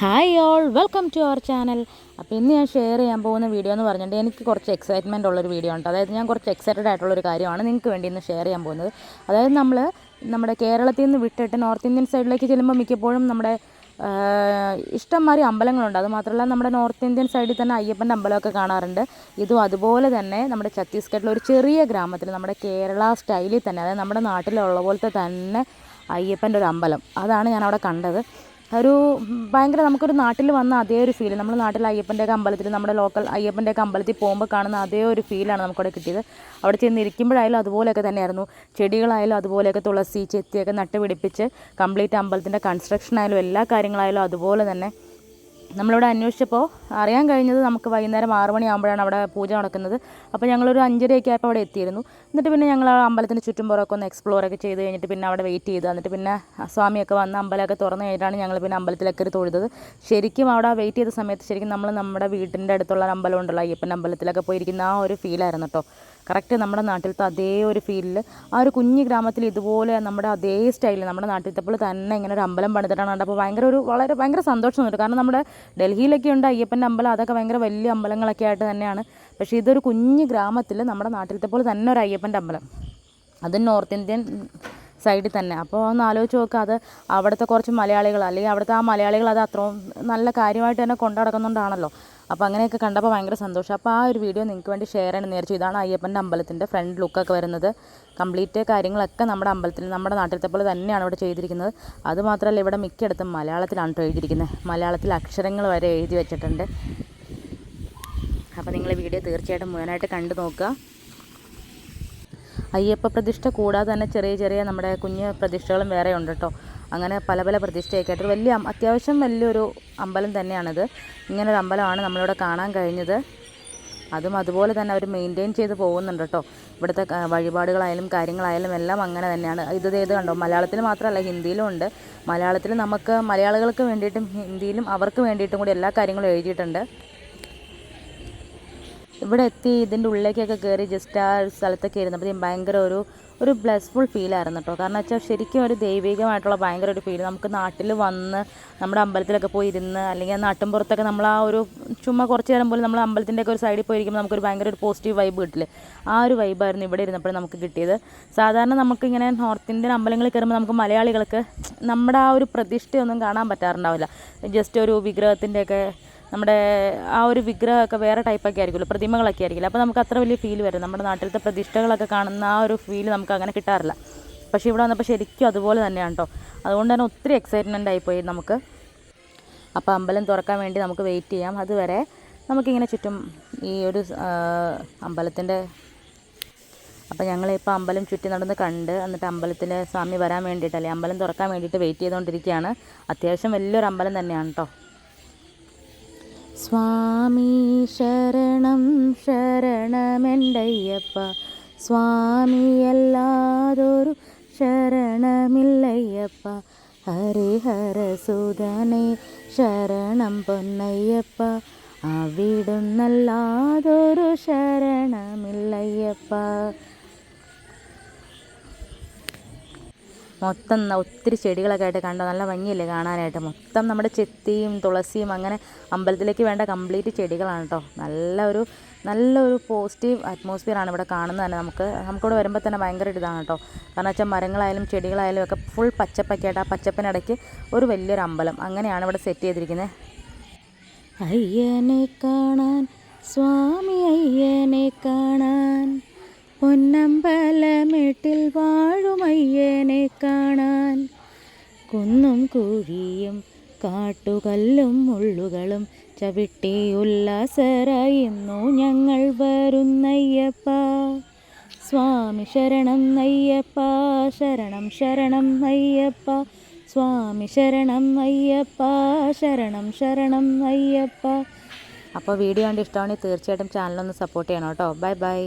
Hi all welcome to our channel അപ്പോൾ ഇന്ന് ഞാൻ ഷെയർ ചെയ്യാൻ പോകുന്ന വീഡിയോ എന്ന് പറഞ്ഞിട്ട് എനിക്ക് കുറച്ച് എക്സൈറ്റ്മെന്റ് ഉള്ളൊരു വീഡിയോ ഉണ്ട് അതായത് ഞാൻ കുറച്ച് എക്സൈറ്റഡ് ആയിട്ടുള്ളൊരു കാര്യമാണ് നിങ്ങൾക്ക് വേണ്ടി ഇന്ന് ഷെയർ ചെയ്യാൻ പോകുന്നത്. അതായത് നമ്മൾ നമ്മുടെ കേരളത്തിൽ നിന്ന് വിട്ടിട്ട് നോർത്ത് ഇന്ത്യൻ സൈഡിലേക്ക് ചെല്ലുമ്പോൾ മിക്കപ്പോഴും നമ്മുടെ ഇഷ്ടംമാതിരി അമ്പലങ്ങളുണ്ട്. അത് മാത്രമല്ല നമ്മുടെ നോർത്ത് ഇന്ത്യൻ സൈഡിൽ തന്നെ അയ്യപ്പന്റെ അമ്പലമൊക്കെ കാണാറുണ്ട്. ഇതും അതുപോലെ തന്നെ നമ്മുടെ ഛത്തീസ്ഗഡിലെ ഒരു ചെറിയ ഗ്രാമത്തിൽ നമ്മുടെ കേരള സ്റ്റൈലിൽ തന്നെ അതായത് നമ്മുടെ നാട്ടിലുള്ള പോലത്തെ തന്നെ അയ്യപ്പന്റെ ഒരു അമ്പലം. അതാണ് ഞാൻ അവിടെ കണ്ടത്. ഒരു ഭയങ്കര നമുക്കൊരു നാട്ടിൽ വന്ന അതേ ഒരു ഫീൽ നമ്മൾ നാട്ടിൽ അയ്യപ്പന്റെയൊക്കെ അമ്പലത്തിൽ നമ്മുടെ ലോക്കൽ അയ്യപ്പന്റെയൊക്കെ അമ്പലത്തിൽ പോകുമ്പോൾ കാണുന്ന അതേ ഒരു ഫീലാണ് നമുക്കവിടെ കിട്ടിയത്. അവിടെ ചെന്ന് ഇരിക്കുമ്പോഴായാലും അതുപോലെയൊക്കെ തന്നെയായിരുന്നു. ചെടികളായാലും അതുപോലെയൊക്കെ തുളസി ചെത്തിയൊക്കെ നട്ടുപിടിപ്പിച്ച് കംപ്ലീറ്റ് അമ്പലത്തിന്റെ കൺസ്ട്രക്ഷൻ ആയാലും എല്ലാ കാര്യങ്ങളായാലും അതുപോലെ തന്നെ നമ്മളിവിടെ അന്വേഷിച്ചപ്പോൾ അറിയാൻ കഴിഞ്ഞത് നമുക്ക് വൈകുന്നേരം ആറ് മണിയാകുമ്പോഴാണ് അവിടെ പൂജ നടക്കുന്നത്. അപ്പോൾ ഞങ്ങളൊരു അഞ്ചരയൊക്കെ ആയപ്പോൾ അവിടെ എത്തിയിരുന്നു. എന്നിട്ട് പിന്നെ ഞങ്ങൾ ആ അമ്പലത്തിന് ചുറ്റുംപുറമൊക്കെ ഒന്ന് എക്സ്പ്ലോർ ഒക്കെ ചെയ്ത് കഴിഞ്ഞിട്ട് പിന്നെ അവിടെ വെയിറ്റ് ചെയ്തു. എന്നിട്ട് പിന്നെ സ്വാമിയൊക്കെ വന്ന് അമ്പലമൊക്കെ തുറന്നു കഴിഞ്ഞിട്ടാണ് ഞങ്ങൾ പിന്നെ അമ്പലത്തിലൊക്കെ ഒരു തൊഴുതത്. ശരിക്കും അവിടെ വെയിറ്റ് ചെയ്ത സമയത്ത് ശരിക്കും നമ്മൾ നമ്മുടെ വീട്ടിന്റെ അടുത്തുള്ള അമ്പലം ഉണ്ടല്ലോ അയ്യപ്പൻ അമ്പലത്തിലൊക്കെ പോയിരിക്കുന്ന ആ ഒരു ഫീലായിരുന്നു കേട്ടോ. കറക്റ്റ് നമ്മുടെ നാട്ടിലത്തെ അതേ ഒരു ഫീലിൽ ആ ഒരു കുഞ്ഞു ഗ്രാമത്തിൽ ഇതുപോലെ നമ്മുടെ അതേ സ്റ്റൈലിൽ നമ്മുടെ നാട്ടിലത്തെ പോലെ തന്നെ ഇങ്ങനെ ഒരു അമ്പലം പണിതിട്ടാണ് കണ്ടപ്പോൾ ഭയങ്കര ഒരു വളരെ ഭയങ്കര സന്തോഷം തോന്നുന്നു. കാരണം നമ്മുടെ ഡൽഹിയിലൊക്കെ ഉണ്ട് അയ്യപ്പന്റെ അമ്പലം അതൊക്കെ ഭയങ്കര വലിയ അമ്പലങ്ങളൊക്കെ ആയിട്ട് തന്നെയാണ്. പക്ഷേ ഇതൊരു കുഞ്ഞു ഗ്രാമത്തിൽ നമ്മുടെ നാട്ടിലത്തെ പോലെ തന്നെ ഒരു അയ്യപ്പന്റെ അമ്പലം. അത് നോർത്ത് ഇന്ത്യൻ സൈഡിൽ തന്നെ. അപ്പോൾ ഒന്ന് ആലോചിച്ച് നോക്കുക അത് അവിടുത്തെ കുറച്ച് മലയാളികൾ അല്ലെങ്കിൽ അവിടുത്തെ ആ മലയാളികൾ അത് അത്രയും നല്ല കാര്യമായിട്ട് തന്നെ കൊണ്ടു നടക്കുന്നുണ്ടാണല്ലോ. അപ്പോൾ അങ്ങനെയൊക്കെ കണ്ടപ്പോൾ ഭയങ്കര സന്തോഷം. അപ്പോൾ ആ ഒരു വീഡിയോ നിങ്ങൾക്ക് വേണ്ടി ഷെയർ ചെയ്യണം നേരിച്ചു ഇതാണ് അയ്യപ്പന്റെ അമ്പലത്തിന്റെ ഫ്രണ്ട് ലുക്കൊക്കെ വരുന്നത്. കംപ്ലീറ്റ് കാര്യങ്ങളൊക്കെ നമ്മുടെ അമ്പലത്തിൽ നമ്മുടെ നാട്ടിലത്തെ പോലെ തന്നെയാണ് ഇവിടെ ചെയ്തിരിക്കുന്നത്. അതുമാത്രമല്ല ഇവിടെ മിക്കയിടത്തും മലയാളത്തിലാണ് എഴുതിയിരിക്കുന്നത്. മലയാളത്തിൽ അക്ഷരങ്ങൾ വരെ എഴുതി വെച്ചിട്ടുണ്ട്. അപ്പോൾ നിങ്ങൾ വീഡിയോ തീർച്ചയായിട്ടും മുഴുവനായിട്ട് കണ്ടു നോക്കുക. അയ്യപ്പ പ്രതിഷ്ഠ കൂടാതെ തന്നെ ചെറിയ ചെറിയ നമ്മുടെ കുഞ്ഞ് പ്രതിഷ്ഠകളും വേറെ ഉണ്ട് കേട്ടോ അങ്ങനെ പല പല പ്രതിഷ്ഠയൊക്കെ ആയിട്ട്. വലിയ അത്യാവശ്യം വലിയൊരു അമ്പലം തന്നെയാണിത്. ഇങ്ങനൊരു അമ്പലമാണ് നമ്മളിവിടെ കാണാൻ കഴിഞ്ഞത്. അതും അതുപോലെ തന്നെ അവർ മെയിന്റെയിൻ ചെയ്ത് പോകുന്നുണ്ട് കേട്ടോ. ഇവിടുത്തെ വഴിപാടുകളായാലും കാര്യങ്ങളായാലും എല്ലാം അങ്ങനെ തന്നെയാണ്. ഇത് ഏത് കണ്ടോ? മലയാളത്തിൽ മാത്രമല്ല ഹിന്ദിയിലും ഉണ്ട്. മലയാളത്തിൽ നമുക്ക് മലയാളികൾക്ക് വേണ്ടിയിട്ടും ഹിന്ദിയിലും അവർക്ക് വേണ്ടിയിട്ടും കൂടി എല്ലാ കാര്യങ്ങളും എഴുതിയിട്ടുണ്ട്. ഇവിടെ എത്തി ഇതിന്റെ ഉള്ളിലേക്കൊക്കെ കയറി ജസ്റ്റ് ആ സ്ഥലത്തൊക്കെ ഇരുന്നപ്പോഴത്തേക്കും ഭയങ്കര ഒരു ഒരു ബ്ലെസ്ഫുൾ ഫീലായിരുന്നു കേട്ടോ കാരണം വെച്ചാൽ ശരിക്കും ഒരു ദൈവികമായിട്ടുള്ള ഭയങ്കര ഒരു ഫീൽ നമുക്ക് നാട്ടിൽ വന്ന് നമ്മുടെ അമ്പലത്തിലൊക്കെ പോയി ഇരുന്ന് അല്ലെങ്കിൽ നാട്ടിൻ പുറത്തൊക്കെ നമ്മൾ ആ ഒരു ചുമ്മാ കുറച്ച് നേരം പോലും നമ്മൾ അമ്പലത്തിന്റെ ഒക്കെ ഒരു സൈഡിൽ പോയിരിക്കുമ്പോൾ നമുക്കൊരു ഭയങ്കര ഒരു പോസിറ്റീവ് വൈബ് കിട്ടില്ലേ? ആ ഒരു വൈബായിരുന്നു ഇവിടെ ഇരുന്നപ്പോൾ നമുക്ക് കിട്ടിയത്. സാധാരണ നമുക്കിങ്ങനെ നോർത്ത് ഇന്ത്യൻ അമ്പലങ്ങളിൽ കയറുമ്പോൾ നമുക്ക് മലയാളികൾക്ക് നമ്മുടെ ആ ഒരു പ്രതിഷ്ഠയൊന്നും കാണാൻ പറ്റാറുണ്ടാവില്ല. ജസ്റ്റ് ഒരു വിഗ്രഹത്തിന്റെയൊക്കെ നമ്മുടെ ആ ഒരു വിഗ്രഹമൊക്കെ വേറെ ടൈപ്പൊക്കെ ആയിരിക്കുമല്ലോ പ്രതിമകളൊക്കെ ആയിരിക്കില്ല? അപ്പോൾ നമുക്ക് അത്ര വലിയ ഫീൽ വരും നമ്മുടെ നാട്ടിലത്തെ പ്രതിഷ്ഠകളൊക്കെ കാണുന്ന ആ ഒരു ഫീൽ നമുക്ക് അങ്ങനെ കിട്ടാറില്ല. പക്ഷേ ഇവിടെ വന്നപ്പോൾ ശരിക്കും അതുപോലെ തന്നെയാണ് കേട്ടോ അതുകൊണ്ട് തന്നെ ഒത്തിരി എക്സൈറ്റ്മെന്റ് ആയിപ്പോയി നമുക്ക്. അപ്പോൾ അമ്പലം തുറക്കാൻ വേണ്ടി നമുക്ക് വെയിറ്റ് ചെയ്യാം. അതുവരെ നമുക്കിങ്ങനെ ചുറ്റും ഈ ഒരു അമ്പലത്തിന്റെ അപ്പോൾ ഞങ്ങളിപ്പോൾ അമ്പലം ചുറ്റി നടന്ന് കണ്ട് എന്നിട്ട് അമ്പലത്തിലെ സ്വാമി വരാൻ വേണ്ടിയിട്ടല്ലേ അമ്പലം തുറക്കാൻ വേണ്ടിയിട്ട് വെയിറ്റ് ചെയ്തുകൊണ്ടിരിക്കുകയാണ് അത്യാവശ്യം വലിയൊരു അമ്പലം തന്നെയാണ് കേട്ടോ സ്വാമി ശരണം ശരണമെന്റയ്യപ്പ. സ്വാമിയല്ലാതൊരു ശരണമില്ലയ്യപ്പ. ഹരിഹരസുതനെ ശരണം പൊന്നയ്യപ്പ. അവിടുന്നല്ലാതൊരു ശരണമില്ലയ്യപ്പ. മൊത്തം ഒത്തിരി ചെടികളൊക്കെ ആയിട്ട് കണ്ടോ. നല്ല ഭംഗിയല്ലേ കാണാനായിട്ട്? മൊത്തം നമ്മുടെ ചെത്തിയും തുളസിയും അങ്ങനെ അമ്പലത്തിലേക്ക് വേണ്ട കംപ്ലീറ്റ് ചെടികളാണ് കേട്ടോ നല്ല ഒരു നല്ലൊരു പോസിറ്റീവ് അറ്റ്മോസ്ഫിയറാണ് ഇവിടെ കാണുന്നത് തന്നെ. നമുക്ക് നമുക്കിവിടെ വരുമ്പോൾ തന്നെ ഭയങ്കര ഇതാണ് കേട്ടോ കാരണം വെച്ചാൽ മരങ്ങളായാലും ചെടികളായാലും ഒക്കെ ഫുൾ പച്ചപ്പൊക്കെയായിട്ട് ആ പച്ചപ്പിനിടയ്ക്ക് ഒരു വലിയൊരു അമ്പലം അങ്ങനെയാണ് ഇവിടെ സെറ്റ് ചെയ്തിരിക്കുന്നത് അയ്യനെ കാണാൻ സ്വാമി അയ്യനെ കാണാൻ. പൊന്നമ്പലമേട്ടിൽ വാഴുമയ്യനെ കാണാൻ. കുന്നും കുഴിയും കാട്ടുകല്ലും മുള്ളുകളും ചവിട്ടി ഉല്ലാസരായിരുന്നു ഞങ്ങൾ വരുന്നയ്യപ്പ. സ്വാമി ശരണം നയ്യപ്പ ശരണം ശരണം നയ്യപ്പ സ്വാമി ശരണം അയ്യപ്പ ശരണം ശരണം അയ്യപ്പ. അപ്പോൾ വീഡിയോ കണ്ട് ഇഷ്ടമാണെങ്കിൽ തീർച്ചയായിട്ടും ചാനലൊന്ന് സപ്പോർട്ട് ചെയ്യണം കേട്ടോ. Bye bye